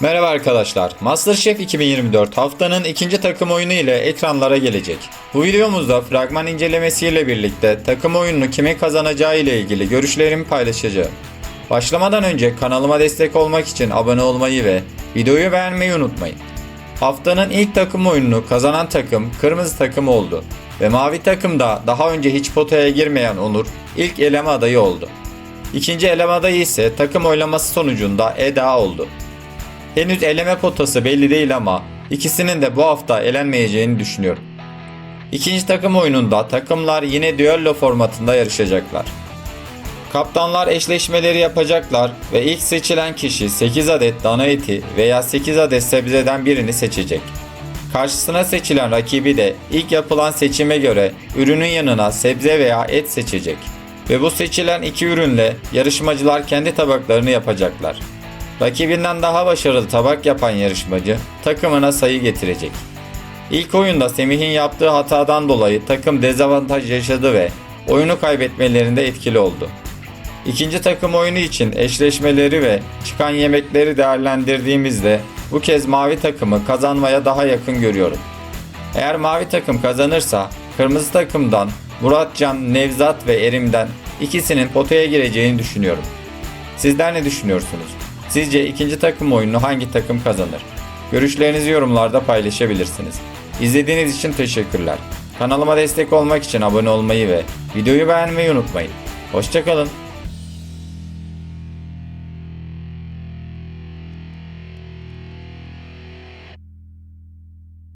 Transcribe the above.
Merhaba arkadaşlar. MasterChef 2024 haftanın ikinci takım oyunu ile ekranlara gelecek. Bu videomuzda fragman incelemesiyle birlikte takım oyununu kimin kazanacağı ile ilgili görüşlerimi paylaşacağım. Başlamadan önce kanalıma destek olmak için abone olmayı ve videoyu beğenmeyi unutmayın. Haftanın ilk takım oyununu kazanan takım kırmızı takım oldu ve mavi takımda daha önce hiç potaya girmeyen Onur ilk eleme adayı oldu. İkinci eleme adayı ise takım oylaması sonucunda Eda oldu. Henüz eleme potası belli değil ama ikisinin de bu hafta elenmeyeceğini düşünüyorum. İkinci takım oyununda takımlar yine düello formatında yarışacaklar. Kaptanlar eşleşmeleri yapacaklar ve ilk seçilen kişi 8 adet dana eti veya 8 adet sebzeden birini seçecek. Karşısına seçilen rakibi de ilk yapılan seçime göre ürünün yanına sebze veya et seçecek. Ve bu seçilen iki ürünle yarışmacılar kendi tabaklarını yapacaklar. Rakibinden daha başarılı tabak yapan yarışmacı takımına sayı getirecek. İlk oyunda Semih'in yaptığı hatadan dolayı takım dezavantaj yaşadı ve oyunu kaybetmelerinde etkili oldu. İkinci takım oyunu için eşleşmeleri ve çıkan yemekleri değerlendirdiğimizde bu kez mavi takımı kazanmaya daha yakın görüyorum. Eğer mavi takım kazanırsa kırmızı takımdan Muratcan, Nevzat ve Erim'den ikisinin potaya gireceğini düşünüyorum. Sizler ne düşünüyorsunuz? Sizce ikinci takım oyununu hangi takım kazanır? Görüşlerinizi yorumlarda paylaşabilirsiniz. İzlediğiniz için teşekkürler. Kanalıma destek olmak için abone olmayı ve videoyu beğenmeyi unutmayın. Hoşçakalın.